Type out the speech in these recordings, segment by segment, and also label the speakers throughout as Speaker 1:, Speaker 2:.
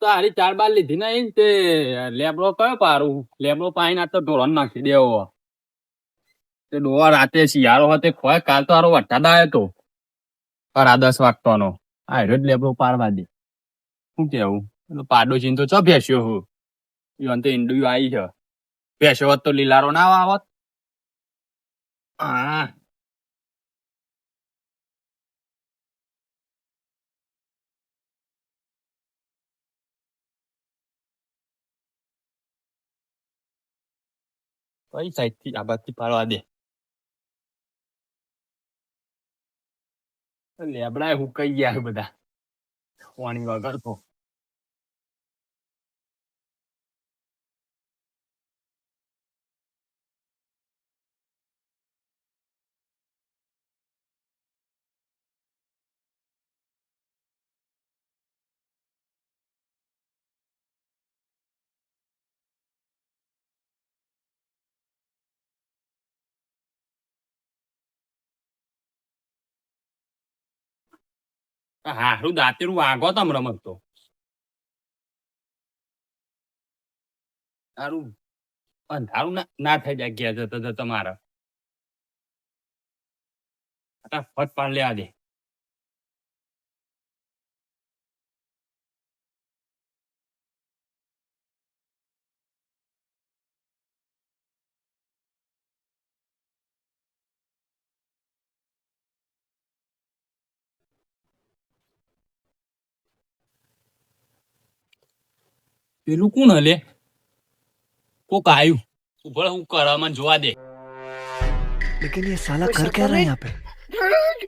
Speaker 1: તો હારી ચાર બાર લીધી નહીં તે લેબડો કયો પારું? લેબડો પાઈને આ તો ઢોરણ નાખી દેવો. તે ડોવા રાતે શિયાળો હતો ખોય કાલ તો હારો વરસાદ આવ્યો તો. સાડા દસ વાગતાનો. આ હેડો જ લેબડો પારવા દે. શું કેવું? પેલો પાડોશી તો ચો ભેસ્યો હું? યોન તો ઈંડું આવી છે. ભેસ્યો હોત તો લીલારો ના આવત. હા કઈ સાઈડથી આ બાજુ પાડવા દે લેબડા હું કઈ ગયા બધા પાણી વગર તો હારું દાંતેરું વાગો તમ રમત તો. હારું અંધારું ના ના થઈ જાય ગયા જતા જતા તમારે. ફટાફટ પાડ લેવા દે પેલું કોણ હલે કોક આયુ ઉભળ હું કરે મને જોવા દે
Speaker 2: लेकिन ये साला कर क्या रहा है यहाँ पे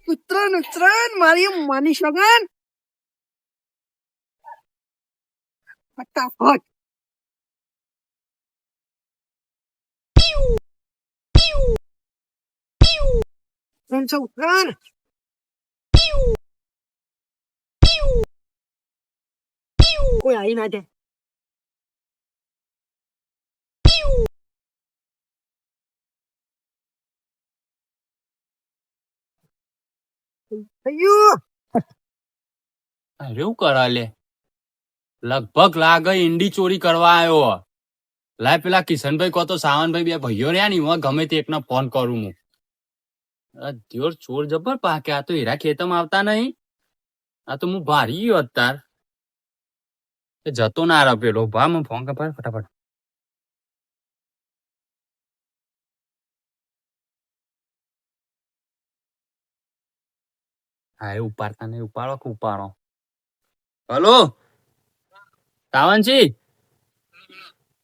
Speaker 3: ઉત્તરાયણ ઉત્તરાયણ મારી માની સગન ફટાફટ ઉત્તરાયણ છે ઉત્તરાયણ કોઈ આવી ના જાય
Speaker 1: અરે હું કરા લે લગભગ લાગે ઈંડી ચોરી કરવા આવ્યો. લાય પેલા કિશનભાઈ કહો તો સાવનભાઈ બે ભાઈઓ રહ્યા ની હું ગમે તે એકને ફોન કરું હું. ધ્યોર ચોર જબર પાકે, આ તો હીરા ખેતમ આવતા નહીં. આ તો હું ભારી ગયો અત્યાર. જતો ના રહ્યો પેલો. ભા, મને ફોન કર ફટાફટ. હા, એ ઉપાડતા નહીં, ઉપાડો કે ઉપાડો? હલો? સાવનજી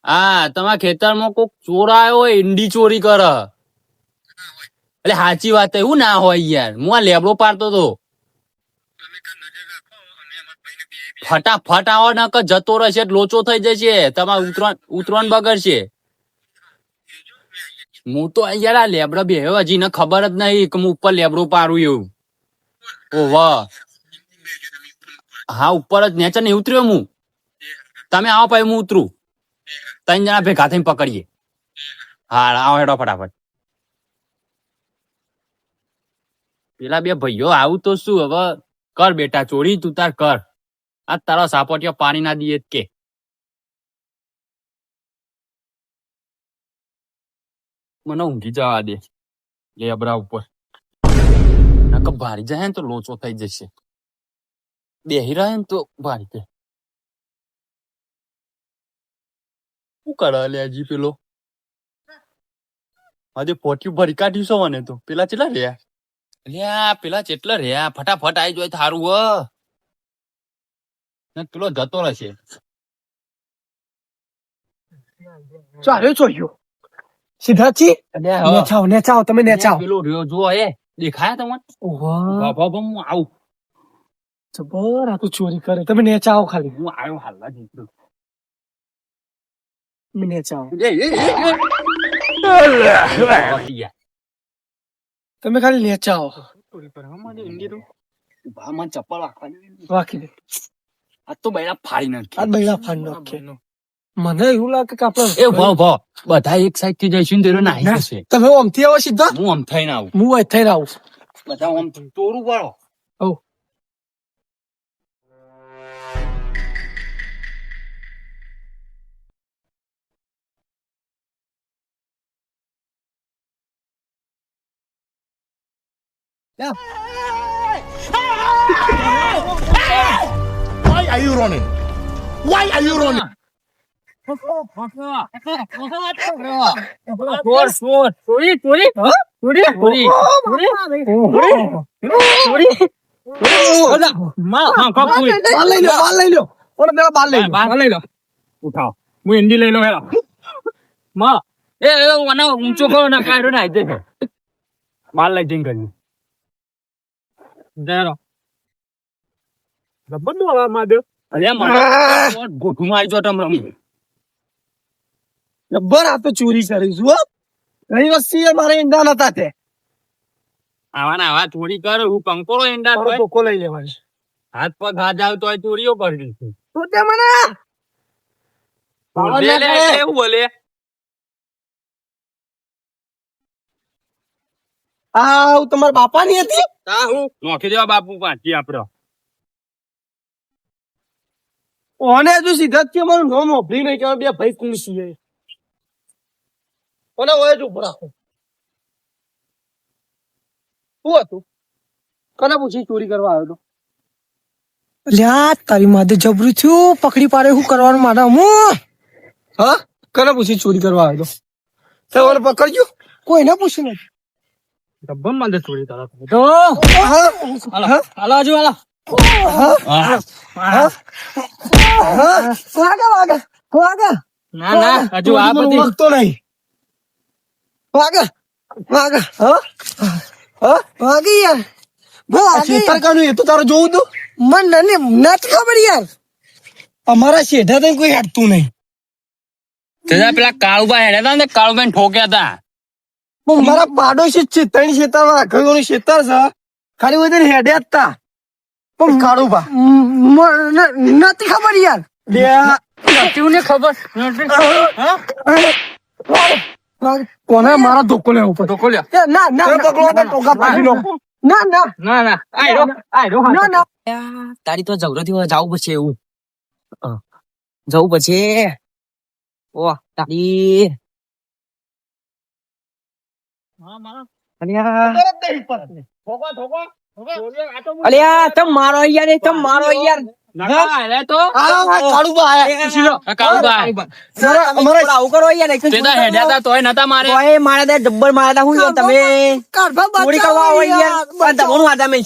Speaker 1: હા, તમારા ખેતરમાં કોક ચોર આવ્યો હોય, ઈંડી ચોરી કર. એટલે સાચી વાત એવું ના હોય યાર. હું આ લેબડો પાડતો તો. ફટાફટ આવો, ન કે જતો રહેશે, લોચો થઈ જશે. તમારે ઉતરણ ઉતરણ બગડશે. હું તો યાર આ લેબડો બે હજી ને ખબર જ નહીં કે હું ઉપર લેબડો પાડું એવું. ઓ વાહ. હા, ઉપર જ નેચર ને ઉતર્યો હું. તમે આવો પછી હું ઉતરું. ત્રણ જણા ભેગા થઈને પકડીએ. હા, આવો હેડો ફટાફટ. પેલા બે ભાઈઓ, આવું તો શું હવે? કર બેટા, ચોરી, તું તાર કર. આ તારા સાપોટિયો પાણી ના દઈએ કે. મને ઊંઘી જવા દે. લેબરા ઉપર. ભારી જાય ને તો લોચો થઈ જશે. બેહી રહે ને તો ભારી જાય શું કરે લે હજી પેલો? આજે પોટી ભરી કાઢ્યું છો મને તો. પેલા ચેટલા રહ્યા? લ્યા પેલા ચેટલા રહ્યા? ફટાફટ આવી જાય થારું હ. ને પેલો જતો રહેશે.
Speaker 3: ચાલ્યો ચોર્યો સિદ્ધાર્થજી નેચાઓ નેચાઓ તમે નેચાઓ
Speaker 1: પેલો રહ્યો જો એ દેખાયા તમને
Speaker 3: વાહ
Speaker 1: બાબા બા, હું આવું.
Speaker 3: જબર આ તો ચોરી કરે. તમે નેચાઓ ખાલી.
Speaker 1: હું આવ્યો.
Speaker 3: તમે ખાલી નેચાઓ
Speaker 1: ઊભા મને ચપ્પલ રાખવાની
Speaker 3: રાખી દે
Speaker 1: આ તો બૈરા ફાડી નાખી.
Speaker 3: આ બૈરા ફાડ નાખે. મને એવું લાગે કે આપડે
Speaker 1: એ ભાવ ભાવ બધા એક સાઈડ થી જઈશું તેરો નાહી જશે
Speaker 3: તમે ઓમ થી આવો સીધા
Speaker 1: હું ઓમ થઈને આવું
Speaker 3: હું ઓમ થઈને આવું
Speaker 1: બધા ઓમ તોરું વાળો હો
Speaker 4: Why are you running? Why are you running?
Speaker 1: ઉઠાવ. હું હિન્દી લઈ લો હેલો માં એ મને ઊંચો કરો ના કાઢો ના દે બાર લઈ જઈને કરી દેરો ગબ્બર નો આવા માદે અરે મારા ગોઠું મારી જો તમ રમ
Speaker 3: જબ્બર આ તો ચોરી કરી. છું હો ઘણી વસ્તી મારે ઈંડા નતા તે.
Speaker 1: આવા ના આવા ચોરી કર હું કંકોળો ઈંડા તો
Speaker 3: કોકો લઈ લેવાનો.
Speaker 1: હાથ પગ હાથ આવ તો ચોરીઓ કરી દીધી
Speaker 3: તું તે મને
Speaker 1: લે, બોલે.
Speaker 3: આ હું તમારા બાપાની હતી?
Speaker 1: તા હું. નોખી દેવા બાપુ પાછી આપડો.
Speaker 3: ઓને હજુ સીધા કે મારું નામ મોભરી નહીં કે બે ભાઈ કોણ ઓને ઓય જ ઊભો શું હતું? કને પૂછી ચોરી કરવા આવ્યો
Speaker 5: લ્યા તારી માથે જબરું થયું. પકડી પાડે શું કરવાનું મારે હું
Speaker 3: હા? કને પૂછી ચોરી કરવા આવ્યો તો? તો પકડજો
Speaker 5: કોઈને પૂછ્યું નથી?
Speaker 1: ડબ્બા માંદે ચોરી તારા
Speaker 5: તો?
Speaker 3: હા? હા?
Speaker 1: હાલો હજુ હાલો.
Speaker 5: વાગા વાગા વાગા.
Speaker 1: ના ના હજુ આ બધી
Speaker 3: નહીં.
Speaker 5: વાગા. વાગા.
Speaker 3: હા? હા?
Speaker 5: વાગી યાર. બહુ
Speaker 3: આ
Speaker 5: વાગી
Speaker 3: શેતર કાનું એ તો તારે જોવું તું
Speaker 5: મને નથી નથી ખબર યાર.
Speaker 3: અમારા શેઠા તો કોઈ હેડતું નહીં.
Speaker 1: તેના પેલા કાળુબા હેડ્યા હતા ને કાળુબા ઠોક્યા હતા.
Speaker 3: પણ મારા પાડોશી છે ત્રણ શેતર છે. ખાલી બધા હેડ્યા જ પણ કાળુભા.
Speaker 5: મ- નથી ખબર યાર.
Speaker 1: ને ખબર?
Speaker 3: કોને મારા ધોકો લેવો પડે
Speaker 1: ધોકો લ્યો
Speaker 5: એ ના ના
Speaker 3: તમે પકડો તો ટોકા પાડી લો
Speaker 5: ના ના.
Speaker 1: ના ના. આયરો આયરો
Speaker 5: ના ના.
Speaker 6: તારી તો જવરથી જવું પછી એવું. હા. જવું પછી. ઓ તારી. અલ્યા.
Speaker 1: ઠોકો ઠોકો
Speaker 6: અલ્યા તમ મારો યાર એ તમ મારો યાર.
Speaker 3: આ
Speaker 1: આ
Speaker 6: તમે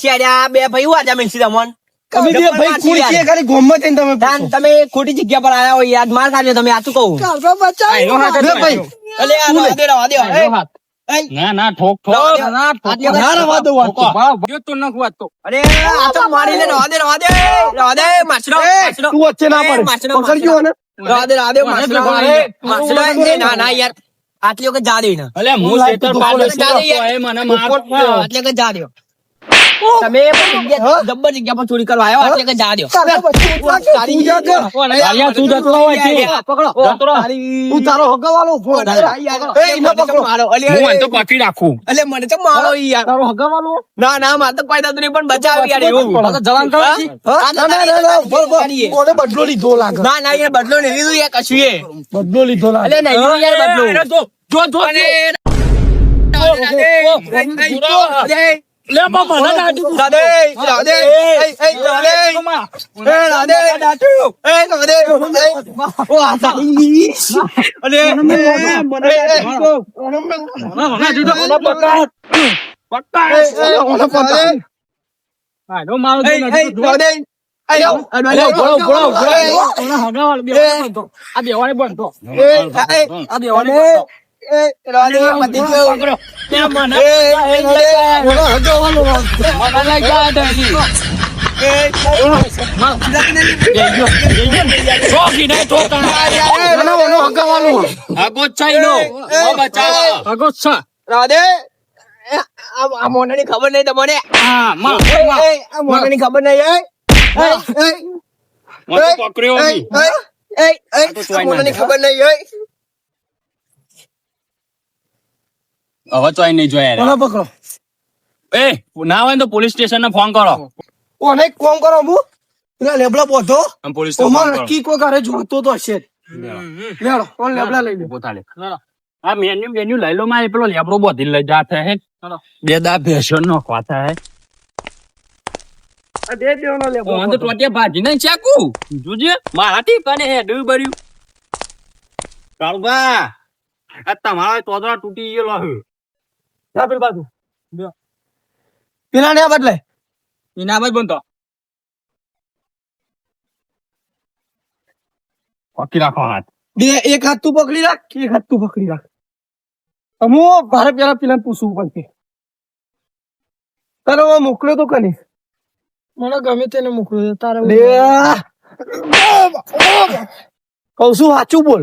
Speaker 6: બે ભાઈ હું આજા મેંસી તમોન
Speaker 3: અમે ભાઈ કુડી ખાલી ગોમમાં થઈને તમે.
Speaker 6: તમે ખોટી જગ્યા પર આયા હોય યાર. માર ખાજો તમે આતું કહું?
Speaker 5: બચાવો
Speaker 1: આયરો હાથ
Speaker 3: બે. ભાઈ.
Speaker 6: અલ્યા રવા દે રવા દે
Speaker 1: આયરો હાથ. ના ના ઠોક ઠોક.
Speaker 6: ના ઠોક
Speaker 3: ના વાત. તો
Speaker 1: નખ વાત
Speaker 6: અરે આ તો મારી લે
Speaker 3: તું વચ્ચે ના પડે. ને
Speaker 6: ના ના યાર. આટલી વખત જા દે ને
Speaker 1: અલે હું પાડો એ મને માર
Speaker 6: આટલી વખત જા દો તમે જબ્બર જગ્યા પર ચોરી કરવા આવ્યો આટલી કે જા દો
Speaker 3: તું
Speaker 1: જતો હોય છે.
Speaker 6: પકડો
Speaker 1: જતો રહો.
Speaker 6: તારી-
Speaker 3: તું તારો હગવાલો
Speaker 6: ફોન
Speaker 1: હું તો પકડી રાખું.
Speaker 6: એટલે મને તો મારો ઈ યાર.
Speaker 3: તારો હગવાલો
Speaker 6: ના ના મારે તો કોઈ નહીં પણ બચાવ યાર એવું
Speaker 3: તો જવાન કરો બદલો લીધો લાગે.
Speaker 6: ના ના યાર બદલો નહીં લીધું યાર કશું એ.
Speaker 3: બદલો લીધો લાગે.
Speaker 6: એટલે નહીં યાર બદલો.
Speaker 1: જો, જો, લે બાપા, ના, ના, તું-
Speaker 6: દાદે રાધે એ, એ, દાદે એ, દાદે દાટુ એ રાધે ઓ આ દાદી અરે મને મને દાટુ.
Speaker 1: ના, જુદો, ઓલો પકડ. પકડ. હા, જો મારો અલે, બંધો. આ બેવાને બંધો. આ બેવાને
Speaker 6: રાધે
Speaker 1: મને. મને
Speaker 6: આ આ મોનાની ખબર નહીં તમને
Speaker 1: હા, માં,
Speaker 6: એ,
Speaker 1: માં.
Speaker 6: એ, આ મોનાની ખબર નહીં એ. એ, એ,
Speaker 1: મને ના
Speaker 6: ખબર નહીં એ.
Speaker 1: હવે ચોય નહીં જોયા.
Speaker 3: પકડો.
Speaker 1: એ ના હોય તો પોલીસ સ્ટેશન ને ફોન કરો.
Speaker 3: કોને ફોન કરો હું પેલા લેબડા
Speaker 1: આમ પોલીસ ને
Speaker 3: નક્કી કોઈ ઘરે જોતો તો હશે લેડો કોણ લેબડા લઈ લે.
Speaker 1: થાલે. આ મેન્યુ મેન્યુ લઈ લો મારે. પેલો લેબડો બોધી લઈ જાતે હે. બે દા ભેસો નો ખાતા હે.
Speaker 3: બે દેવાનો લેબડો
Speaker 1: તો ટોટિયા ભાજી નહીં ચાકુ. જોજે મારાથી કને હે ડુ બર્યું. કાળબા આ તમારો તોદરા તૂટી ગયેલો હે.
Speaker 3: જા પેલી બાજુ. પેલા ને આ બદલે
Speaker 1: એના બાદ બનતો પકી રાખો હાથ.
Speaker 3: બે એક હાથ તું પકડી રાખ એક હાથ તું પકડી રાખ. હું મારે પેલા પેલા પૂછવું પડશે. તારે હવે મોકલ્યો તો કને
Speaker 5: મને ગમે તેને મોકલ્યો તારે
Speaker 3: કઉ છું સાચું બોલ.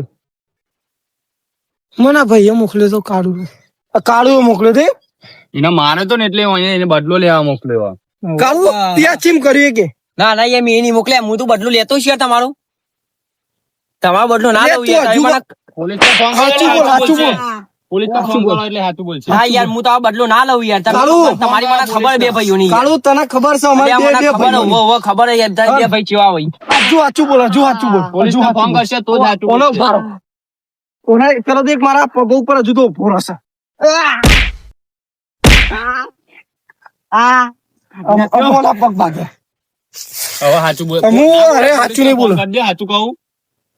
Speaker 5: મને ભાઈએ મોકલ્યો તો કાઢું
Speaker 3: કાળું મોકલ્યો તે
Speaker 1: એને મારે તો ને એટલે એને બદલો લેવા મોકલ્યો
Speaker 3: કાળું? ત્યાં ચીમ કર્યું કે?
Speaker 6: ના ના એ નહીં મોકલ્યા. હું તો બદલું લેતો જ છે તમારું. તમારો બદલો ના લઉં યાર.
Speaker 3: હજુ
Speaker 6: તમે મને-
Speaker 1: પોલીસ ફોન
Speaker 3: સાચું બોલ સાચું બોલ.
Speaker 1: પોલીસ ફોન કરો એટલે સાચું બોલશે
Speaker 6: હા યાર હું તો આ બદલો ના લઉં યાર. તમારી મને ખબર બે ભાઈઓની યાર.
Speaker 3: કાળું તને ખબર છે અમારે બે બે
Speaker 6: ખબર યાર બે ભાઈ ચેવા હોય.
Speaker 3: હજુ સાચું બોલ બોલ.
Speaker 1: પોલીસ તો
Speaker 3: સાચું
Speaker 1: ફોન કરશે તો જ.
Speaker 3: ઓના પેલો દેખ મારા પગ ઉપર હજુ તો ઊભો રહેશે. પગ ભાગે
Speaker 1: હવે સાચું બોલ.
Speaker 3: હું અરે સાચું નહીં બોલું.
Speaker 1: સાચું કહું.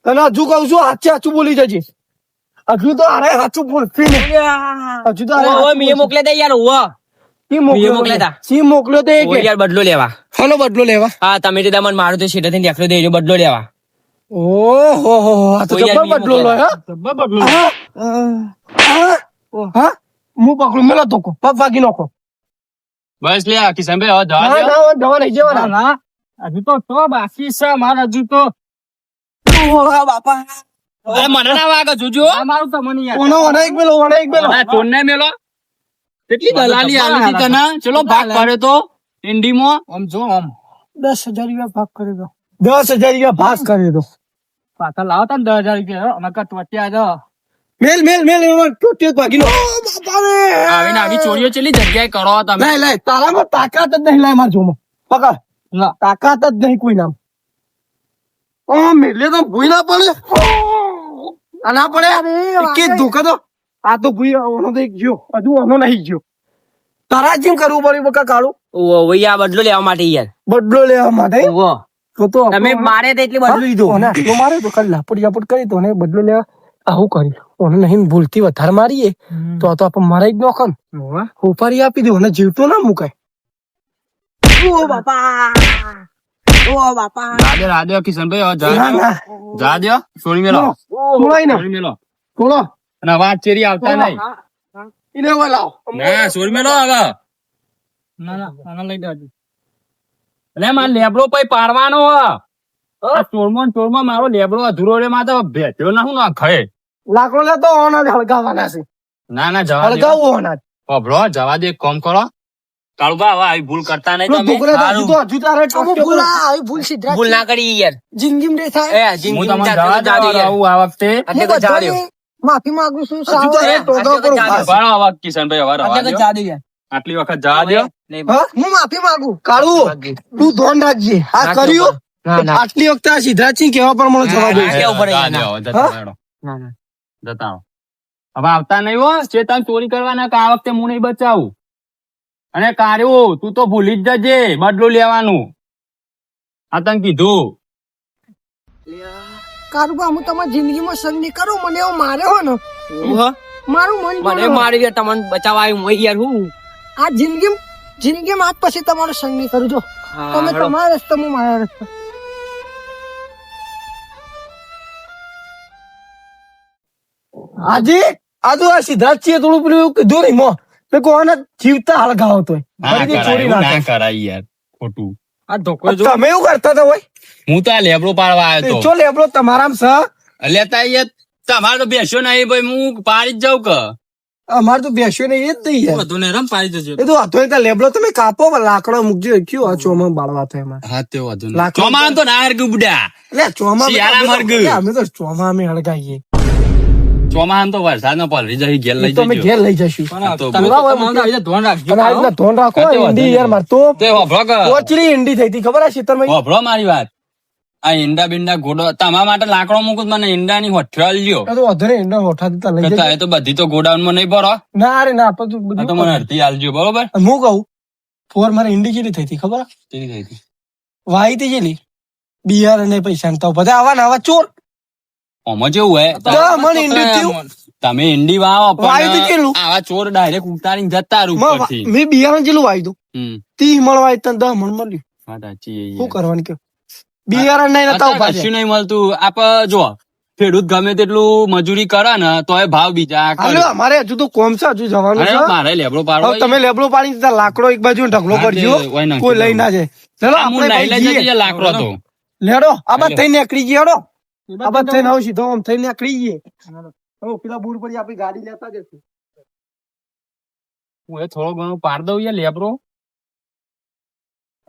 Speaker 3: તને હજુ કહું છું સાચે સાચું બોલી જજે. હજુ તો અરે સાચું હજુ અરે
Speaker 6: મેં યાર
Speaker 3: મોકલ્યો
Speaker 6: યાર? બદલો લેવા.
Speaker 3: હલો બદલો લેવા?
Speaker 6: હા તમે તે મને મારું તો શેઠેથી નીકળ્યો દેખલો દેજો બદલો લેવા.
Speaker 3: ઓહો હો તો બદલો લો હા?
Speaker 1: બદલો.
Speaker 3: હા? હા? હા હું પકડું મેલો તો પગ ભાગી નાખો
Speaker 1: બસ લે આખી કિશનભાઈ હવે દવા
Speaker 3: ના ના દવા નહીં જવાના
Speaker 1: હજુ તો તો બાકી છે મારે હજુ તો
Speaker 6: બાપા
Speaker 1: મને ના વાગે જોજો મારું તો મને યાર
Speaker 3: ઓનો ઓનો એક મેલો ઓનો એક મેલો
Speaker 1: આ ચોરને મેલો કેટલી દલાલી આલી હતી તને ચલો ભાગ કરે તો ઇન્ડીમાં આમ જો આમ
Speaker 5: દસ હજાર રૂપિયા ભાગ કરી દો
Speaker 3: દસ હજાર રૂપિયા ભાગ કરી દો
Speaker 1: પાછા લાવતા ને દસ હજાર રૂપિયા અમે કા ટોટિયા જ
Speaker 3: મેલ મેલ મેલ એમાં ભાગી નો બાપા
Speaker 1: આવી ચોરીઓ ચેલી જગ્યાએ કરો તમે?
Speaker 3: લાય લાય તારામાં તાકાત જ નહીં લાય માર જોમાં. પકડ.
Speaker 1: ના
Speaker 3: તાકાત જ નહીં કોઈ નામ. ઓ મેલે તો ભૂઈ ના પડે. આ ના પડે? કે ધોકા તો આ તો ભૂઈ ઓનો તો એક ગયો હજુ ઓનો નહીં ગયો તારા જેમ કરવું પડ્યું બકા કાળું.
Speaker 6: ઓ ભાઈ આ બદલો લેવા માટે યાર.
Speaker 3: બદલો લેવા માટે?
Speaker 6: ઓ
Speaker 3: તો તો
Speaker 6: તમે મારે તો એટલી બદલો લીધો.
Speaker 3: ઓને તો મારે તો કલ્લા લાપડ ઝાપડ કરી તો ને બદલો લેવા. આવું કરી ઓને નહીં ભૂલથી વધારે મારીએ. તો તો આપણે મરાઈ જ નોખન. ઉપારી આપી દે ઓને જીવતો ના મુકાય.
Speaker 1: રાધે રાધે કિશનભાઈ હવે જા.
Speaker 3: ના
Speaker 1: દ્યો.
Speaker 3: ના.
Speaker 1: જા દ્યો. ચોરી મેલો.
Speaker 3: તોડાય ના.
Speaker 1: ચોરી મેલો.
Speaker 3: કોળો
Speaker 1: અને વાત ચેરી આવતા નહીં.
Speaker 3: ઇને હવે
Speaker 1: ના ચોરી મેલો હવે. ના ના આના લઈ દેજો લે મારે લેબડો પઈ પાડવાનો હ આ ચોરમાં ચોરમાં મારો લેબડો અધૂરો રે માં તો ભેટ્યો ના હું ના ખડે
Speaker 3: લાકડો લેતો ઓના જ હળગાવાના છે.
Speaker 1: ના ના જવા દે.
Speaker 3: હળગાવો ઓના જ.
Speaker 1: અભરો જવા દે કોમ કરો. કાળુબા હવે આવી ભૂલ કરતા નહીં તમે.
Speaker 3: તો હજુ તો હજુ તારે
Speaker 5: અમુક ભૂલ આવી ભૂલ સિદ્ધરાજ
Speaker 6: ભૂલ ના કરી યાર.
Speaker 5: જિંદગી માં થાય.
Speaker 6: એ
Speaker 1: હું
Speaker 6: જિંદગી
Speaker 1: તમને જવા
Speaker 6: તો દે
Speaker 1: આવું આ વખતે.
Speaker 6: એટલે તો જવા દે.
Speaker 5: માફી માંગુ છું
Speaker 3: તો
Speaker 5: સાવ
Speaker 3: એ ટોકા પર
Speaker 6: તો
Speaker 1: ઊભા. હવે કિશનભાઈ હવે રવા
Speaker 6: એટલે તો જા દે યાર.
Speaker 1: આટલી વખત જવા દે.
Speaker 3: હું?
Speaker 5: માફી માંગુ.
Speaker 3: કાળુ તું ધોન રાખજે. આ કર્યું. આટલી વખતે આ સિદ્ધરાજસિંહ કેવા પ્રમાણે જવાબ
Speaker 1: જતા. હવે આવતા નહીં હો ચેતન ચોરી કરવાના કે આ વખતે હું નહીં બચાવું? અને કાર્યો તું તો ભૂલી જ જજે બદલું લેવાનું. આ તને કીધું.
Speaker 5: કારુબા હું તમારી જિંદગીમાં સંગ નહીં કરું મને એવો માર્યો હો ને. મારું મન
Speaker 6: મને મારી ગયા તમને બચાવવા આવ્યું હું યાર હું.
Speaker 5: આ જિંદગી જિંદગીમાં આજ પછી તમારો સંગ નહીં કરું જો. તમે. તમારા રસ્તા હું મારા રસ્તે.
Speaker 3: આજે આજુ આ સિદ્ધાર્થસિંહે થોડું પેલું એવું કીધું નહીં મો. મેં કહું આને જીવતા હળગાવો
Speaker 1: તો
Speaker 3: ફરીથી ચોરી ના
Speaker 1: ના કરાય યાર ખોટું. આ ધોકો
Speaker 3: તમે એવું કરતા તો હોય
Speaker 1: હું તો આ લેબડો પાડવા આવ્યો
Speaker 3: ચો લેબડો તમારામ
Speaker 1: સ લેતા યાર તમારે તો બેસ્યો નહીં ભાઈ હું પાડી જ જાઉં કે.
Speaker 3: અમારે તો બેસ્યો નહીં એ જ નહીં યાર.
Speaker 1: બધું રમ પાડી જજો
Speaker 3: એ તો હતો એક લેબડો તમે કાપો લાકડો મૂકજો કયો આ ચોમાં બાળવા થાય એમાં.
Speaker 1: હા તે વાંધો ચોમાં તો ના હરગું બુડા.
Speaker 3: એટલે ચોમા. એટલે અમે તો ચોમાં અમે હળગાઈએ
Speaker 1: ચોમાન તો વરસાદ નો પલરી જઈ ઘેર લઈ
Speaker 3: એ તો ઘેર લઈ જશું તમે
Speaker 1: ધોન રાખજો.
Speaker 3: ધોન રાખો ઈંડી યાર માર તો
Speaker 1: તે હોભળો કે
Speaker 3: ઓચરી ઈંડી થઈ હતી ખબર આ શીતળભાઈ
Speaker 1: હોભળો મારી વાત. આ ઈંડા બિંડા ગોડો તમારા માટે લાકડો મૂકું મને ઈંડા ની હોઠ્યો લ્યો
Speaker 3: તો વધારે ઈંડા હોઠા દેતા લઈ જતા
Speaker 1: એ તો બધી તો ગોડાઉનમાં નહીં ભરો.
Speaker 3: ના રે ના તો
Speaker 1: મને અડધી આલજો બરોબર?
Speaker 3: હું કહું ફોર મારે ઈંડી કેટલી થઈ હતી ખબર?
Speaker 1: કેટલી થઈ હતી?
Speaker 3: વાઈ તે જેલી. બિયાર અને પૈસા તો બધા આવા ને આવા ચોર.
Speaker 1: આમાં જેવું
Speaker 3: હે.
Speaker 1: તમે ઈંડી વાવો
Speaker 3: તો
Speaker 1: પણ
Speaker 3: કેટલું?
Speaker 1: આવા ચોર ડાયરેક્ટ ઉતારીને જતા
Speaker 3: માં
Speaker 1: ઉપરથી.
Speaker 3: વા- બિયારણ જેલું વાઈ દઉં
Speaker 1: હમ.
Speaker 3: તીસ મણ વાઈ તને મણ મળ્યું.
Speaker 1: વાત સાચી
Speaker 3: શું કરવાનું કે બિયારણ નહીં નતા
Speaker 1: ઊભા કશું નહીં મળતું. આપ જો ખેડૂત ગમે તેટલું મજૂરી કરે ને તોય ભાવ બીજા
Speaker 3: મારે હજુ તો કોમ છે હજુ જવાનું છે.
Speaker 1: મારે લેબડો
Speaker 3: પાડો તમે લેબડો પાડી દીધા લાકડો એક બાજુ ઢગલો કરજો કોઈ લઈ ના જાય. ચલો આપણે.
Speaker 1: એ લાકડો તો.
Speaker 3: લેડો આ બાદ
Speaker 1: હાલો.
Speaker 3: નીકળી ગયો હેડો થઈને આવું સીધો આમ થઈને નીકળી ગઈએ હવે પેલા બુર પર આપણી ગાડી લેતા જશે.
Speaker 1: હું એ થોડો ઘણો પાર દઉં યાર લેબરો.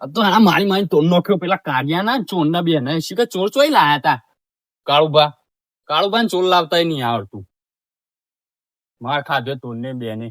Speaker 1: આ તો હા મારી મારી તોડ નોખ્યો. પેલા કાઢ્યા ના ચોરના બે ને. શીખર ચોર ચોઈ લાયા તા? કાળુબા કાળુબા ચોર લાવતા નહીં આવડતું. માર ખાધો તોડ ને બે ને.